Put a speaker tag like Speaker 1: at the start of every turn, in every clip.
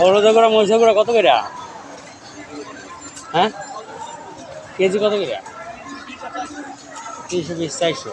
Speaker 1: হলুদ করে মরিচা করে কত করে? হ্যাঁ? কেজি কত করে? তিনশো বিশ চারশো।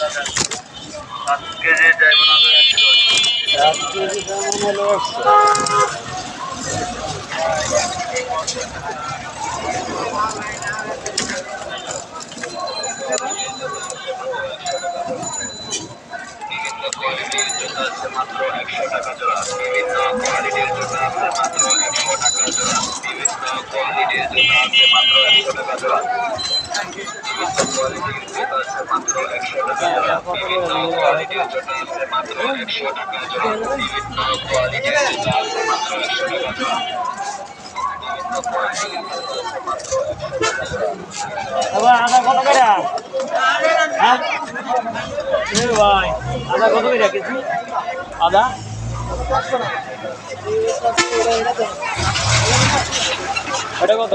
Speaker 1: আগে বিশ টাকা ছিল কয়দিন আগে। পাইছি কি কয়, বিশ টাকা গেছে না সাত কেজি দাম হলো একশো এবার আদা কত করে হ্যাঁ ভাই আদা কত? করে কেজি আদা এটা কত?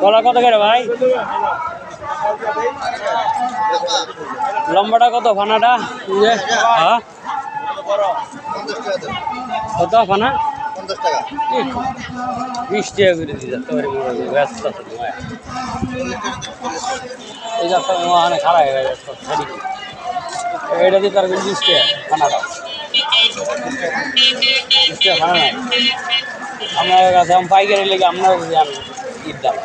Speaker 1: কলা কত করে ভাই? লম্বাটা কত ফানাটা? হ্যাঁ? কত ফানা? বিশ টাকা করে ব্যস্ত এই ওখানে খারাপ হয়ে গেছে এইটা দিয়ে তার বিশ টাকা খানাটা বিশ টাকা খানা নাই। আপনার কাছে আমি পাইকারি লেগে আপনার কাছে আমি ঈদ দাম।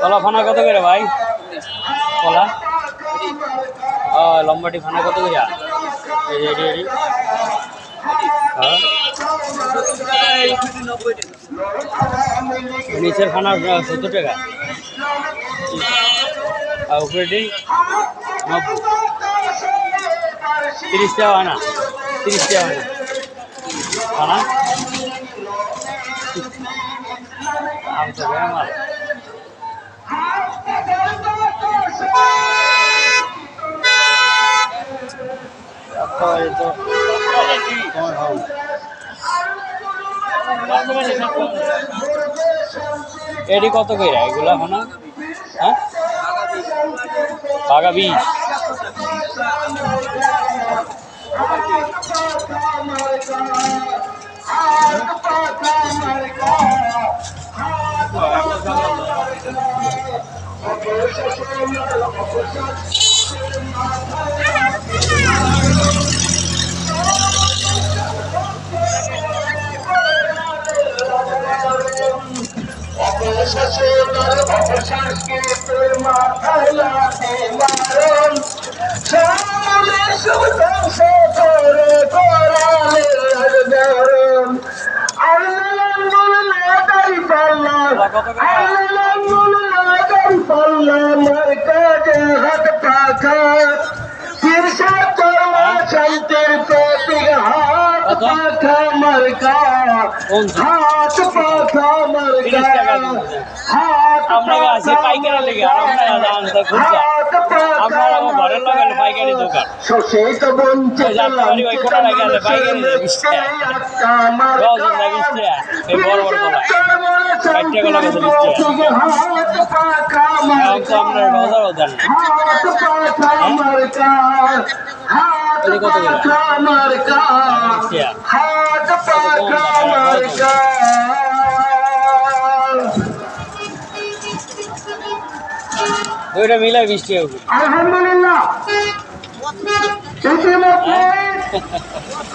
Speaker 1: কলা ফানা কত করে ভাই? কলা? লম্বাটি ফানা কত করে? নিচের খানা সত্তর টাকা আর উপরেটি নব্বই তিরিশ টাকা হয় না তিরিশ টাকা হয় না খানা আমার এডি কত করে এগুলা হ্যাঁ? বাঘা বিষ।
Speaker 2: Thank you.
Speaker 3: মার্কা হাত পাখা মার্কা। হাত
Speaker 1: আমরা আছি পাইকারি লেগে আর আমরা ঘরের লাগালে পাইকারি দোকান
Speaker 3: শোষিত বঞ্চিত
Speaker 1: ওই কোটাটা পাইকারি দেয় বিশ টাকা। রজন বিশ এই বড় বড় গলা। ষাট টাকা লাগে তো বিশ টাকা। এখন তো আপনার বাজারও দেন না। এটি কত করে? বিশ টাকা। দুইটা মিলে বিশ টাকা করে।
Speaker 3: আলহামদুলিল্লাহ ইতিমধ্যে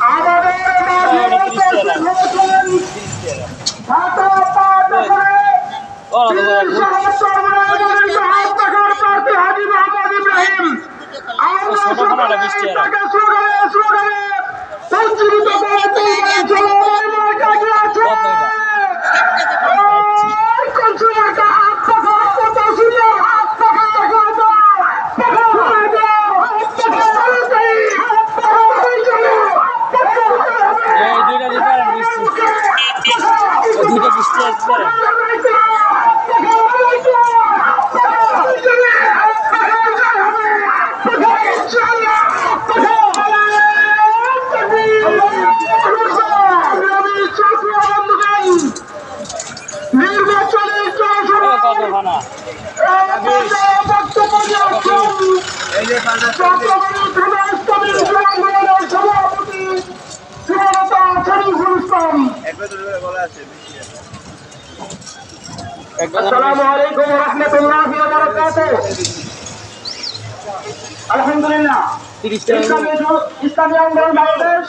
Speaker 3: আমাদের করে
Speaker 1: ও, না, তো বড় ভুল।
Speaker 3: ছোট
Speaker 1: খানাটা বিশ টাকা। কত এটা? এই দুইটা দিতে পারেন বিশ টাকা। ওই দুইটা বিশ টাকা দিতে পারেন।
Speaker 3: নির্বাচনের
Speaker 1: ও, কত খানা? একটা
Speaker 3: আসসালামু আলাইকুম রহমতুল্লাহ আলহামদুলিল্লাহ। ইসলামী আন্দোলন বাংলাদেশ।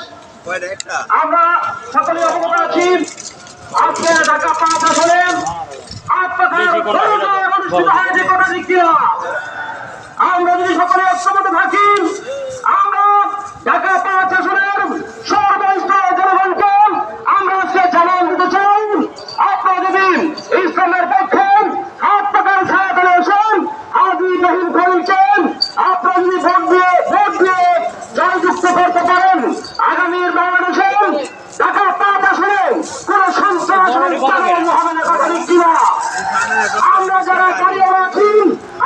Speaker 3: আমরা সকলে অবগত আছি। আজকে ঢাকা পাঁচ
Speaker 1: বেশি কোনো
Speaker 3: অনুষ্ঠিত হয়েছে কথা। আমরা যদি সকলে একসঙ্গে থাকি আমরা ঢাকা পাঁচ আসনের সর্বস্তরের জনগণকে আমরা আজকে জানান দিতে চাই আপনারা যদি ইসলামের পক্ষে হাত পাকার ছায়া করে আসেন আজ ইব্রাহিম খলিলকে আপনারা যদি ভোট দিয়ে ভোট দিয়ে জয়যুক্ত করতে পারেন আগামীর বাংলাদেশে ঢাকা পাঁচ আসনে কোন সন্ত্রাস চালানো হবে না কথা দিচ্ছি না আমরা যারা দাঁড়িয়ে আছি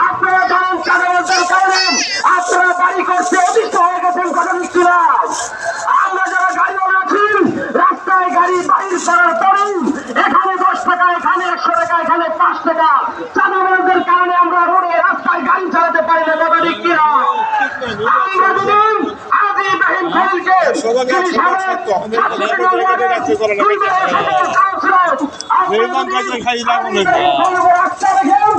Speaker 3: আপনারা জানেন চাঁদাবাজের কারণে আপনারা বাড়ি করতে অতিষ্ঠ হয়ে গেছেন কথা দিচ্ছিলাম আমরা যারা গাড়ি আছি রাস্তায় গাড়ি বাইর করার পরেও এখানে দশ টাকা এখানে একশো টাকা এখানে পাঁচ টাকা। চাঁদাবাজের কারণে আমরা রোডে রাস্তায় গাড়ি চালাতে পারি না কথা দিচ্ছিলাম আমরা যদি আজ ইব্রাহিম খলিলকে যিনি সাবেক ছাত্রলীগের দুই সাবেক কাউন্সিলর,
Speaker 2: লাগানো